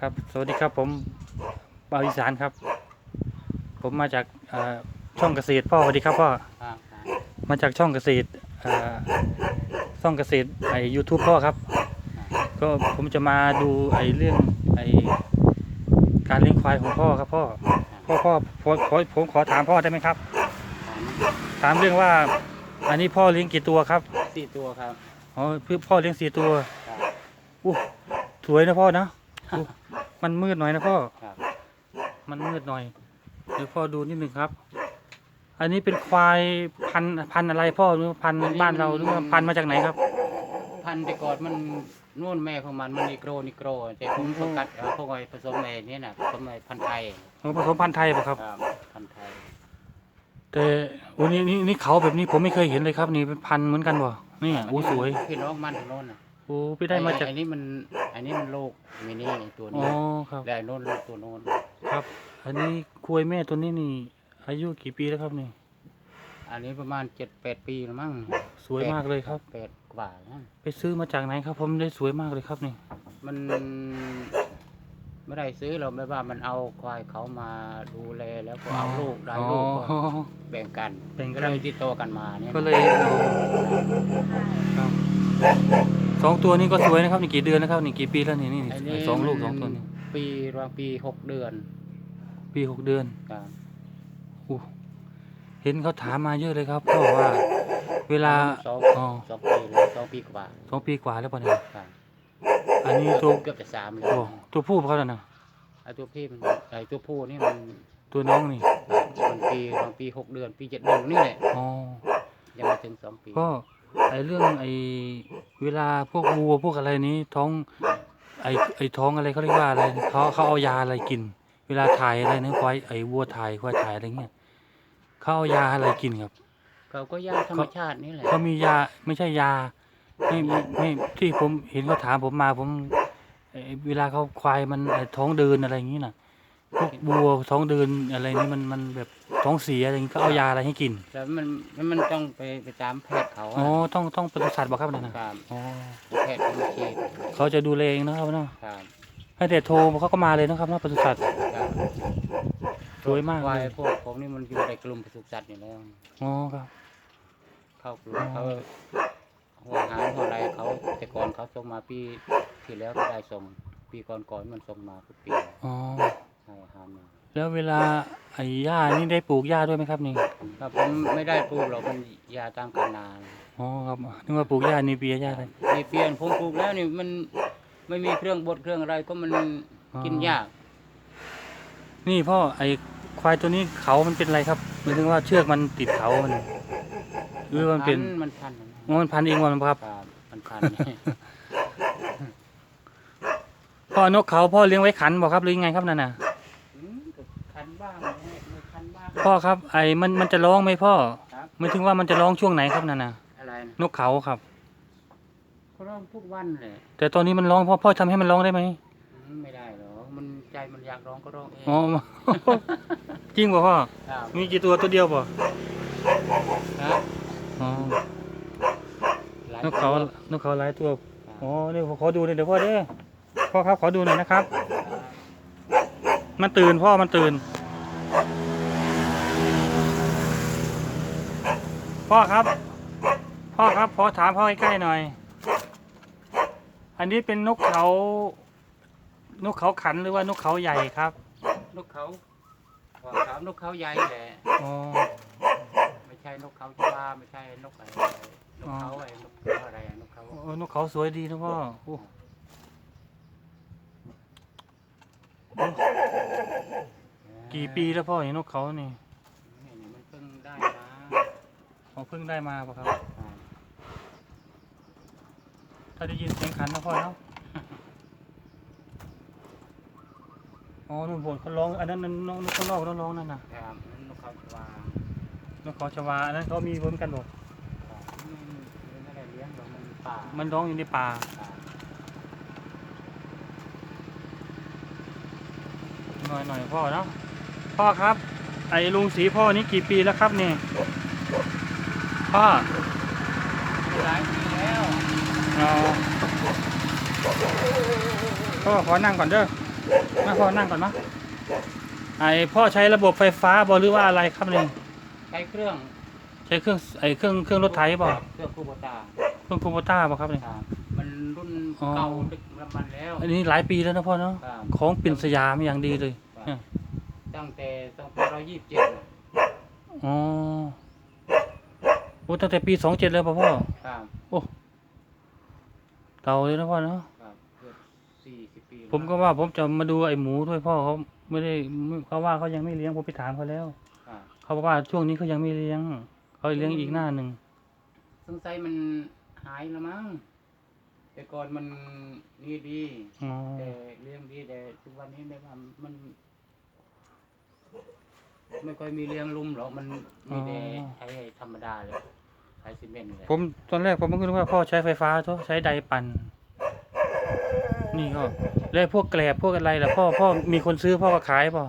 ครับ สวัสดีครับผมบ่าวอีสานครับ ผมมาจากเอ่อช่องเกษตรพ่อสวัสดีครับพ่อครับมาจากช่องเกษตรเอ่อช่องเกษตรไอยูทูบพ่อครับ ก็ผมจะมาดูไอเรื่องไอการเลี้ยงควายของพ่อครับพ่อพ่อพ่อพ่อขอผมขอถามพ่อได้ไหมครับ ถามเรื่องว่า อันนี้พ่อเลี้ยงกี่ตัวครับสี่ตัวครับอ๋อพี่พ่อเลี้ยงสี่ตัวครับอู้สวยนะพ่อนะอู้ มันมืดหน่อยนะพ่อ ครับมันมืดหน่อย เดี๋ยวพ่อดูนิดหนึ่งครับ อันนี้เป็นควายพันธุ์พันธุ์อะไรพ่อหรือว่าพันธุ์บ้านเราหรือว่าพันธุ์มาจากไหนครับ พันธุ์แต่ก่อนมันนู่นแม่ของมันมันนิโกรนิโกรแต่ผมสกัดเอาพวกไอ้ผสมไอ้นี่น่ะผสมไอ้พันธุ์ไทยของผสมพันธุ์ไทยป่ะครับ ครับพันธุ์ไทยแต่โอ้นี่นี่นี่เขาแบบนี้ผมไม่เคยเห็นเลยครับ นี่เป็นพันธุ์เหมือนกันบ่นี่โอ้สวยพี่น้องมันทางโน้นน่ะ โอ้ไปได้มาจากไอ้นี่มันไอ้นี่มันลูกมินี่ตัวอ๋อนี้ครับ และไอ้โน้นลูกตัวโน้นครับ อันนี้คุยแม่ตัวนี้นี่ อายุกี่ปีแล้วครับนี่ อันนี้ประมาณเจ็ดแปดปีแล้วมั้งสวยมากเลยครับ แปดกว่าแล้วไปซื้อมาจากไหนครับ ผมได้สวยมากเลยครับนี่ มันไม่ได้ซื้อเราไม่ว่ามันเอาควายเขามาดูแลแล้วก็เอาลูกได้ลูกก็อ๋อ แบ่งกันแบ่งกัน ก็เลยติดต่อกันมาเนี่ยก็เลยครับ สองตัวนี้ก็สวยนะครับนี่กี่เดือนนะครับนี่กี่ปีแล้วนี่นี่ไอ้นี่นี่สองลูกมันสองตัวนี้ปีรางปีหกเดือน ปีหกเดือนครับอู้เห็นเขาถามมาเยอะเลยครับก็ว่า เวลาสองอ๋อสองปีแล้วสองปีกว่าสองปีกว่าแล้วป่ะเนี่ยครับอันนี้ตัวเกือบจะสามแล้โอ้วตัวผู้เขาแล้วนะไอ้ตัวพี่มันไอ้ตัวผู้นี่มันตัวน้องนี่มันปีรางปีหกเดือน ปีเจ็ดเดือนนี่แหละอ๋อยังไม่ถึงสองปีก็ ไอเรื่องไอเวลาพวกวัวพวกอะไรนี้ท้องไอไอท้องอะไรเขาเรียกว่าอะไรเขาเขาเอายาอะไรกิน เวลาถ่ายอะไรนะควายไอวัวถ่ายควายถ่ายอะไรเงี้ยเขาเอายาอะไรกินครับ เขาก็ยาธรรมชาตินี่แหละเขามียาไม่ใช่ยาไม่ไม่ไม่ที่ผมเห็นเขาถามผมมาผมเอ่อเวลาเขาควายมันไอ้ท้องเดินอะไรอย่างนี้น่ะ พวกบัวท้องเดินอะไรนี่มันมันแบบท้องเสียอะไรอย่างนี้ก็เอายาอะไรให้กิน แต่มันมันมันต้องไปไปตามแพทย์เขาอ๋ออะต้องต้องปศุสัตว์บอกครับนั่นนะครับอ๋อแพทย์เขามาฉีดเขาจะดูแลเองนะครับเนาะครับให้แต่โทรเขาก็มาเลยนะครับเนาะปศุสัตว์ครับสวยมากควาเลยยพวกผมนี่มันอยู่ในกลุ่มปศุสัตว์อยู่แล้ว อ๋อครับ เข้ากลุ่มเขาหัวอาหารหัวอะไรเขาแต่ก่อนเขาส่งมาปีที่แล้วก็ได้ส่งปีก่อนก่อนๆมันส่งมาทุกปี อ๋อ ให้อาหารมาแล้วเวลาไอ้หญ้านี่ได้ปลูกหญ้าด้วยไหมครับนี่ครับผมไม่ได้ปลูกหรอกมันยาตามกันนาอ๋อครับนึกว่าปลูกหญ้านี่เปียหญ้าอะไรมีเปลี่ยนผมปลูกแล้วนี่มันไม่มีเครื่องบดเครื่องอะไรก็มันอ๋อ กินยากนี่พ่อไอ้ควายตัวนี้เขามันเป็นอะไรครับหมายถึงว่าเชือกมันติดเขามันหรือมันเป็นมันพันอ๋อมันพันเองมันครับ ครับมันพัน พ่อนกเขาพ่อเลี้ยงไว้ขันบอกครับหรือยังไงครับนั่นน่ะ อืมก็คันบ้างไม่ไม่คันบ้าง พ่อครับ ไอ้มันมันจะร้องไหมพ่อครับไม่ถึงว่ามันจะร้องช่วงไหนครับนั่นน่ะ อะไรนะนกเขาครับ เขาร้องทุกวันเลยแต่ตอนนี้มันร้องพ่อพ่อทำให้มันร้องได้ไหมอืมไม่ได้หรอกมันใจมันอยากร้องก็ร้องเองอ๋อ จริงป่ะพ่อ ครับมีกี่ตัวตัวเดียวป่ะครับอ๋อ หลยนกเขาตัวนกเขาหลายตัวครับอ๋อ นี่ขอดูหน่อยเดี๋ยวพ่อเด้อพ่อครับขอดูหน่อยนะครับ มันตื่นพ่อมันตื่น พ่อครับ พ่อครับขอถามพ่อใกล้ๆหน่อย อันนี้เป็นนกเขา นกเขาขันหรือว่านกเขาใหญ่ครับนกเขาว่าถามนกเขาใหญ่แหละ อ๋อไม่ใช่นกเขาชวาไม่ใช่นกอะไรนกเขาไอ้นกเขาอะไรอะนกเขาโอ้นกเขาสวยดีนะพ่อโอ้กี่ปีแล้วพ่อเห็นนกเขานี่นี่นี่มันเพิ่งได้มา อ๋อเพิ่งได้มาปะครับอ่าถ้าได้ยินเสียงขันนะพ่อเนาะอ๋อนุ่นโผลเขาร้อง อันนั้นนั่นนกนกข้างนอกเขาร้องนั่นน่ะครับนั่นนกเขาชวานกเขาชวาอันนั้นเขามีเหมือนกันบอกครับมันมันไม่ได้เลี้ยงหรอกมันป่า มันร้องอยู่ในป่าป่าหน่อยหน่อยพ่อเนาะพ่อครับ ไอ้ลุงสีพ่อนี่กี่ปีแล้วครับเนี่ย พ่อหลายปีแล้วอ๋อพ่อขอนั่งก่อนเด้อมาพ่อนั่งก่อนเนาะไอพ่อใช้ระบบไฟฟ้าบอหรือว่าอะไรครับนี่ใช้เครื่อง ใช้เครื่องไอเครื่องเครื่องรถไถบ่เครื่องคูโบต้าเครื่องคูโบต้าบ่ครับนี่ครับมันรุ่นอ๋อเก่าดึกน้ำมันแล้ว อันนี้หลายปีแล้วนะพ่อเนาะครับของปิ่นสยามอย่างดีเลยครับตั้งแต่ตั้งแต่เรายี่สิบเจ็ดอ๋อ โอ้ตั้งแต่ปีสองเจ็ดเลยป่ะพ่อ ครับโอ้เก่าเลยนะพ่อเนาะ ครับเกือบสี่สิบปีผมก็ว่าผมจะมาดูไอ้หมูด้วยพ่อเขาไม่ได้เขาว่าเขายังไม่เลี้ยงผมไปถามเขาแล้ว ครับเขาบอกว่าช่วงนี้เขายังไม่เลี้ยง เขาเลี้ยงอีกหน้าหนึ่ง สงสัยมันหายแล้วมั้งแต่ก่อนมันนี่ดีอ๋อ แต่เลี้ยงดีแต่ทุกวันนี้แบบว่ามัน ไม่ค่อยมีเลี้ยงลุมหรอกมันมีแต่ใช้ธรรมดาเลยใช้ซีเมนต์เลยผมตอนแรกผมก็คิดว่าพ่อใช้ไฟฟ้าทุใช้ไดปั่นนี่ก็แล้วพวกแกลบพวกอะไรล่ะพ่อพ่อมีคนซื้อพ่อก็ขายป่ะ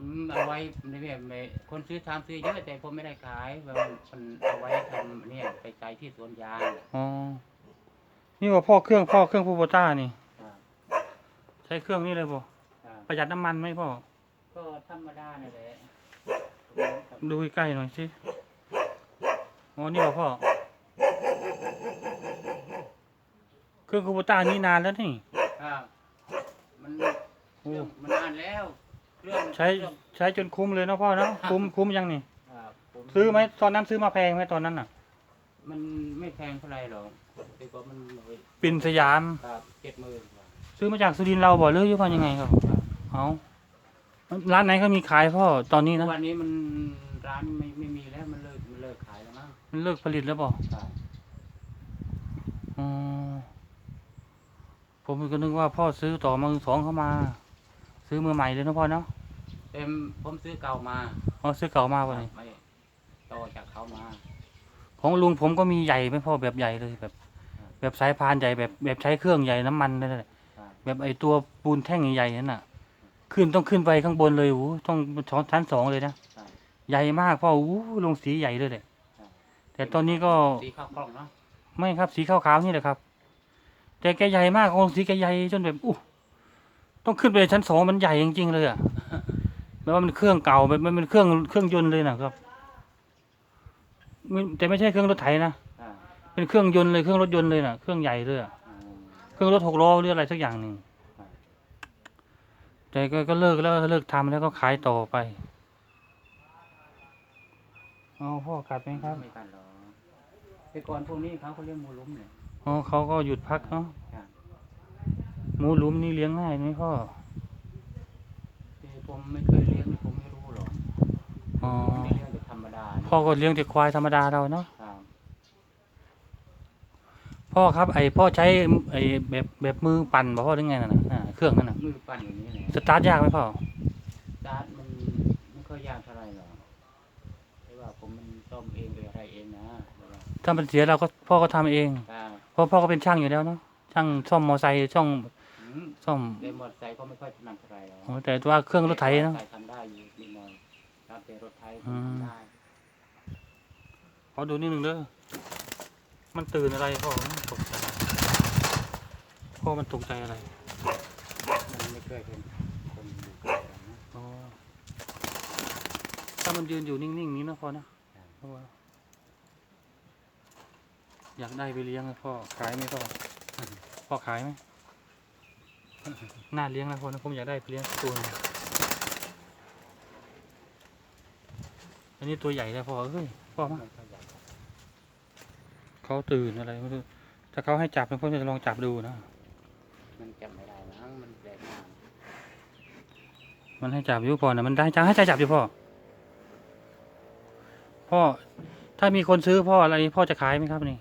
อืมเอาไว้ในแบบไม่คนซื้อทำซื้อเยอะแต่ผมไม่ได้ขายแบบมันเอาไว้ทำเนี่ยไปใช้ที่สวนยางอ๋อนี่ว่าพ่อเครื่องพ่อเครื่องพูโบต้านี่ครับใช้เครื่องนี้เลยป่ะครับประหยัดน้ำมันไหมพ่อก็ธรรมดาเนี่ยแหละดูใกล้ๆหน่อยสิ อ๋อนี่ป่ะพ่อเครื่องคูโบต้านี่นานแล้วนี่ ครับมันโอ้เครื่องมันนานแล้ว เครื่องใช้เครื่องใช้จนคุ้มเลยนะพ่อเนาะคุ้มคุ้มยังนี่ ครับผซื้อไหมตอนนั้นซื้อมาแพงไหมตอนนั้นอะ มันไม่แพงเท่าไหร่หรอกแต่ก็มันเลยปิ่นสยาม ครับเจ็ดหมื่นกว่าซื้อมาจากสุรินทร์เราบ่หรือว่ายังไงครับเอาร้านไหนเขามีขายพ่อตอนนี้นะวันนี้มันร้านไม่ไม่มีแล้วมันเลิก มั้งมันเลิกผลิตแล้วบ่ครับอ๋อผมก็นึกว่าพ่อซื้อต่อมือสองเข้ามา ซื้อมือใหม่เลยนะพ่อเนาะเต็มผมซื้อเก่ามาอ๋อซื้อเก่ามาวันนี้ไม่ต่อจากเขามา ของลุงผมก็มีใหญ่ไหม่พ่อแบบใหญ่เลยแบบ แบบสายพานใหญ่แบบแบบใช้เครื่องใหญ่น้ำมันนั่นแหละครับแบบไอตัวปูนแท่งใหญ่ๆนั่นน่ะ ขึ้นต้องขึ้นไปข้างบนเลยโอ้โหต้องช้อนชั้นสองเลยนะครับใหญ่มากพ่อโอ้โหลงสีใหญ่เลยเลยครับ แต่ตอนนี้ก็สีข้าวกล้องเนาะไม่ครับสีขาวๆนี่แหละครับ แต่แกใหญ่มากองค์สีแกใหญ่จนแบบอู้ต้องขึ้นไปชั้นสองมันใหญ่จริงๆเลยอะแปลว่ามันเครื่องเก่าแบบมันเป็นเครื่องเครื่องยนต์เลยนะครับไม่แต่ไม่ใช่เครื่องรถไถนะอ่าเป็นเครื่องยนต์เลยเครื่องรถยนต์เลยน่ะเครื่องใหญ่เลยอะอืมเครื่องรถหกล้อหรืออะไรสักอย่างหนึ่งครับแต่ก็ก็เลิกแล้วเลิกทำแล้วก็ขายต่อไปเอาพ่อกัดไหมครับไม่กันหรอก แต่ก่อนพวกนี้เขาเขาเรียกหมูลุ้มเนี่ยอ๋อเขาก็หยุดพักเนาะครับหมูหลุมนี่เลี้ยงง่ายไหมพ่อแต่ผมไม่เคยเลี้ยงผมไม่รู้หรอกอ๋อผมเลี้ยงแต่ธรรมดาพ่อก็เลี้ยงแต่ควายธรรมดาเราเนาะครับพ่อครับไอพ่อใช้ไอแบบแบบมือปั่นบ่พ่อหรือไงน่ะนะอ่าเครื่องนั่นน่ะมือปั่นอย่างนี้แหละสตาร์ทยากไหมพ่อสตาร์ทมันไม่ค่อยยากเท่าไหร่หรอกแต่ว่าผมมันซ่อมเองหรืออะไรเองนะแต่ว่า ถ้ามันเสียเราก็พ่อก็ทำเอง ครับเพราะพ่อก็เป็นช่างอยู่แล้วเนาะ ช่างซ่อมมอไซค์ช่องอืมซ่อมแต่มอเตอร์ไซค์ก็ไม่ค่อยถนัดเท่าไหร่หรอกอ๋อแต่ว่าเครื่องรถไถเนาะมอตอร์ไซค์ทำได้อยู่นิดหน่อยครับแต่รถไถอืมทำได้ขอดูนิดหนึ่งเด้อ มันตื่นอะไรพ่อมันตกใจพ่อมันตกใจอะไรมันไม่เคยเห็นคนอยู่ใกล้กันนะ อ๋อถ้ามันยืนอยู่นิ่งๆนี้นะพ่อนะเพราะว่า อยากได้ไปเลี้ยงนะพ่อขายไหมพ่อพ่อขายไหมน่าเลี้ยงนะพ่อนะผมอยากได้ไปเลี้ยงสักตัวหนึ่งอันนี้ตัวใหญ่เลยพ่อเอ้ยพ่อมาไม่ค่อยอยากเขาตื่นอะไรไม่รู้ถ้าเขาให้จับผมจะลองจับดูนะมันจับไม่ได้มั้งมันแปลกมากมันให้จับอยู่พ่อนะมันได้จังให้ใจจับอยู่พ่อพ่อถ้ามีคนซื้อพ่ออะไรพ่อจะขายไหมครับนี่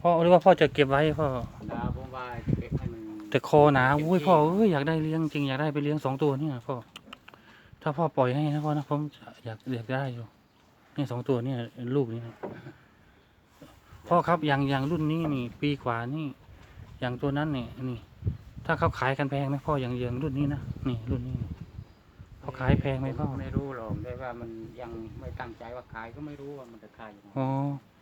พ่อหรือว่าพ่อจะเก็บไว้พ่อดาวผมว่าจะเก็บให้มันแต่คอหนาอุ้ยพ่อเอ้ยอยากได้เลี้ยงจริงอยากได้ไปเลี้ยงสองตัวเนี่ยพ่อถ้าพ่อปล่อยให้นะพ่อนะผมอยากอยากได้อยู่นี่สองตัวเนี่ยลูกนี่นะพ่อครับอย่างอย่างรุ่นนี้นี่ ปีกว่านี่ อย่างตัวนั้นเนี่ยนี่ ถ้าเขาขายกันแพงไหมพ่ออย่างอย่างรุ่นนี้นะนี่รุ่นนี้นี่เขาขายแพงไหมพ่อไม่รู้หรอกแต่ว่ามันยังไม่ตั้งใจว่าขายก็ไม่รู้ว่ามันจะขายยังไงอ๋อ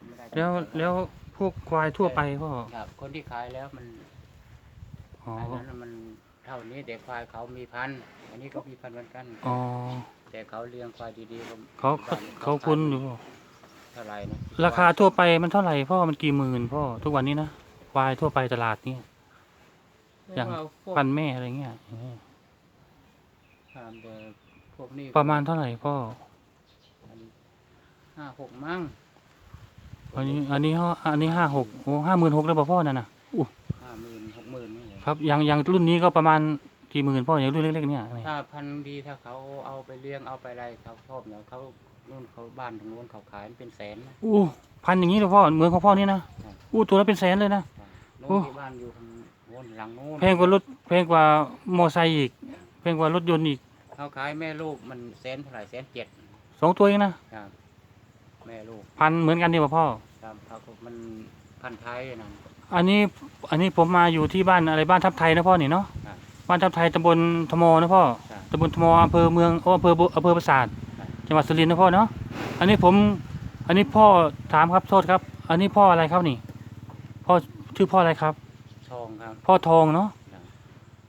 ไม่ได้แล้วแล้ว พวกควายทั่วไปพ่อครับ คนที่ขายแล้วมันอ๋ออันนั้นน่ะมันแพเท่านี้แต่ควายเขามีพันธุ์อันนี้ก็มีพันธุ์เหมือนกันอ๋อแต่เขาเลี้ยงควายดีๆก็เขาเขาเขาคุณอยู่เท่าไหร่นะราคาทั่วไปมันเท่าไหร่พ่อมันกี่หมื่นพ่อทุกวันนี้นะควายทั่วไปตลาดนี่อย่างเรพวกพันแม่อะไรเงี้ยตามแต่พวกนี้ประมาณเท่าไหร่พ่ออันห้าหกมั้ง อันนี้อันนี้ห้าอันนี้ห้าหกโอ้ห้าหมื่นหกแล้วป่ะพ่อนั่นน่ะอู้ห้าหมื่นหกหมื่นนี่แหละครับอย่างอย่างรุ่นนี้ก็ประมาณกี่หมื่นพ่ออย่างรุ่นเล็กๆเนี่ยถ้าพันธุ์ดีถ้าเขาเอาไปเลี้ยงเอาไปอะไรเขาชอบเนี่ยเขานู่นเขาบ้านทางนู้นเขาขายเป็นแสนนะอู้พันอย่างนี้เลยพ่อเหมือนของพ่อนี่นะอู้ตัวละเป็นแสนเลยนะนู้โอ้นที่บ้านอยู่ทางโน้นหลังโน้นแพงกว่ารถแพงกว่ามอไซค์อีกแพงกว่ารถยนต์อีกเขาขายแม่ลูกมันแสนเท่าไหร่แสนเจ็ดสองตัวเองนะครับ แม่ลูกพันเหมือนกันดีป่ะพ่อครับเขาก็มันพันธุ์ไทยนั่น อันนี้อันนี้ผมมาอยู่ที่บ้านอะไรบ้านทับไทยนะพ่อนี่เนาะครับบ้านทับไทยตำบลทมนะพ่อครับตำบลทมอำเภอเมืองโอ้อำเภอบุอำเภอปราสาทครับ จังหวัดสุรินทร์นะพ่อเนาะอันนี้ผม อันนี้พ่อถามครับโทษครับ อันนี้พ่ออะไรครับนี่ พ่อชื่อพ่ออะไรครับ ทองครับ พ่อทองเนาะครับ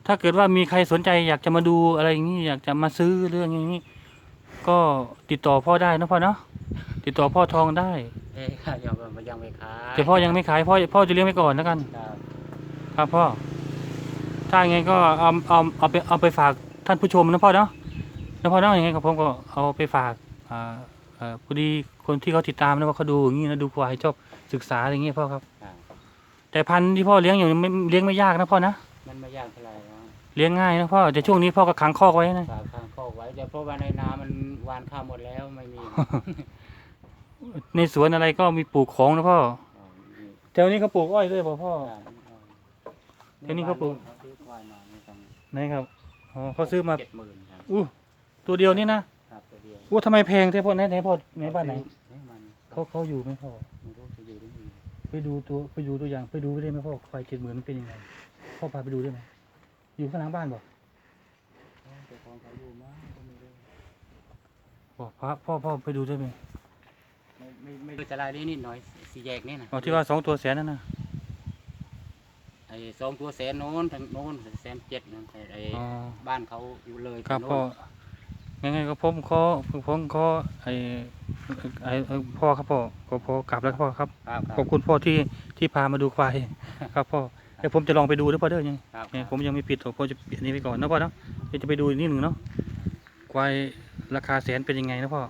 ถ้าเกิดว่ามีใครสนใจอยากจะมาดูอะไรอย่างนี้อยากจะมาซื้อเรื่องอย่างนี้ ก็ติดต่อพ่อได้นะพ่อเนาะ ติดต่อพ่อทองได้ เอ๊ะยังไม่ยังไม่ขายแต่พ่อยังไม่ขายพ่อพ่อจะเลี้ยงไว้ก่อนแล้วกัน ครับครับพ่อ ถ้าอย่างไงก็เอาเอาเอาไปเอาไปฝากท่านผู้ชมนะพ่อเนาะแล้วพ่อเนาะอย่างไงก็ผมก็เอาไปฝากอ่าเอ่อพอดีคนที่เขาติดตามนะว่าเขาดูอย่างนี้นะดูควายชอบศึกษาอย่างเงี้ยพ่อครับ ครับ แต่พันธุ์ที่พ่อเลี้ยงอยู่ไม่เลี้ยงไม่ยากนะพ่อนะมันไม่ยากเท่าไหร่นะเลี้ยงง่ายนะพ่อแต่ช่วงนี้พ่อก็ขังคอกไว้นะ ฝากข้างคอกไว้แต่เพราะว่าในนามันหวานข้าวหมดแล้วไม่มี ในสวนอะไรก็มีปลูกของนะพ่ออ๋อนี่แถวนี้เขาปลูกอ้อยด้วยเปล่าพ่อครับเดี๋ยวนี้เขาปลูกเขาซื้อควายมาไม่ต้องไหนครับอ๋อเขาซื้อมาเจ็ดหมื่นครับอู้ตัวเดียวนี่นะครับตัวเดียวอู้ทำไมแพงเท่พ่อไหนไหนพ่อไหนบ้านไหนนี่มันเขาเขาอยู่ไหมพ่อไม่รู้จะอยู่หรือไม่อยู่ไปดูตัวไปดูตัวอย่างไปดูได้ไหมพ่อควายเจ็ดหมื่นมันเป็นยังไงพ่อพาไปดูได้ไหมอยู่ข้างหลังบ้านบอกแต่ของเขาอยู่มั้งก็ไม่รู้บอกพระพ่อพ่อไปดูได้ไหม ไม่ไม่ไม่รู้จะรายนี้นิดหน่อยสี่แยกนี่นะอ๋อที่ว่าสองตัวแสนนั่นนะไอ้สองตัวแสนโน้นทางโน้นแสนเจ็ดนั่นแต่ไอ้อ๋อบ้านเขาอยู่เลยครับทางพ่อโน้นยังไงก็ผมขอผมขอไอ้ไอ้ไอ้พ่อครับพ่อขอพอกลับแล้วครับพ่อครับครับคขรัอบบคุณพ่อที่ที่พามาดูควายครับพ่อเดี๋ยวผมจะลองไปดูด้วยพ่อเด้อยัง ครับเนี่ยผมยังไม่ปิดหรอกพ่อจะปิดอันนี้ไปก่อนนะพ่อเนาะเดี๋ยวจะไปดูอีกนิดหนึ่งเนาะควายราคาแสนเป็นยังไงนะพ่อ